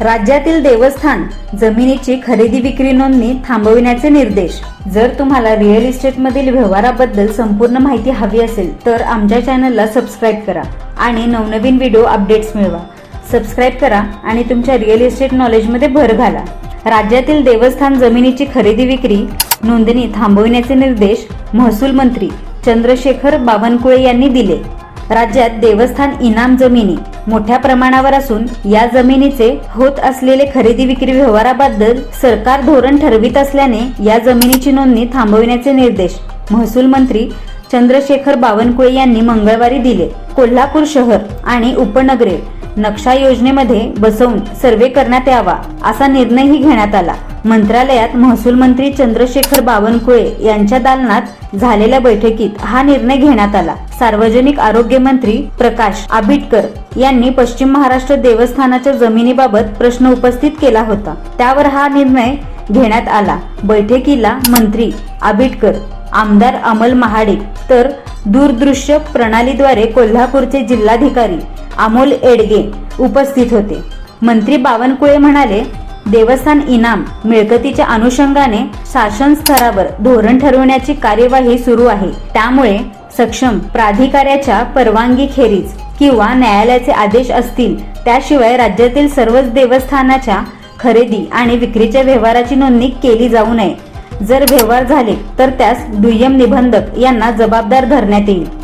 राज्यातील देवस्थान जमिनीची खरेदी विक्री नोंदणी थांबविण्याचे निर्देश. जर तुम्हाला रिअल इस्टेटमधील व्यवहाराबद्दल संपूर्ण माहिती हवी असेल तर आमच्या चॅनलला सबस्क्राईब करा आणि नवनवीन व्हिडिओ अपडेट्स मिळवा. सबस्क्राईब करा आणि तुमच्या रिअल इस्टेट नॉलेजमध्ये भर घाला. राज्यातील देवस्थान जमिनीची खरेदी विक्री नोंदणी थांबविण्याचे निर्देश महसूल मंत्री चंद्रशेखर बावनकुळे यांनी दिले. राज्यात देवस्थान इनाम जमिनी मोठ्या प्रमाणावर असून या जमिनीचे होत असलेले खरेदी विक्री व्यवहाराबद्दल सरकार धोरण ठरवित असल्याने या जमिनीची नोंदणी थांबविण्याचे निर्देश महसूल मंत्री चंद्रशेखर बावनकुळे यांनी मंगळवारी दिले. कोल्हापूर शहर आणि उपनगरे नक्षा योजनेमध्ये बसवून सर्वे करण्यात यावा असा निर्णयही घेण्यात आला. मंत्रालयात महसूल मंत्री चंद्रशेखर बावनकुळे यांच्या दालनात झालेल्या बैठकीत हा निर्णय घेण्यात आला. सार्वजनिक आरोग्य मंत्री प्रकाश आबिटकर यांनी पश्चिम महाराष्ट्र देवस्थानाच्या जमिनीबाबत प्रश्न उपस्थित केला होता. त्यावर हा निर्णय घेण्यात आला. बैठकीला मंत्री आबिटकर आमदार अमल महाडिक तर दूरदृश्य प्रणालीद्वारे कोल्हापूरचे जिल्हाधिकारी अमोल एडगे उपस्थित होते. मंत्री बावनकुळे म्हणाले देवस्थान इनाम मिळकतीच्या अनुषंगाने शासन स्तरावर धोरण ठरवण्याची कार्यवाही सुरू आहे. त्यामुळे सक्षम प्राधिकाऱ्याच्या परवानगी खेरीज किंवा न्यायालयाचे आदेश असतील त्याशिवाय राज्यातील सर्वच देवस्थानाच्या खरेदी आणि विक्रीच्या व्यवहाराची नोंदणी केली जाऊ नये. जर व्यवहार झाले तर त्यास दुय्यम निबंधक यांना जबाबदार धरण्यात येईल.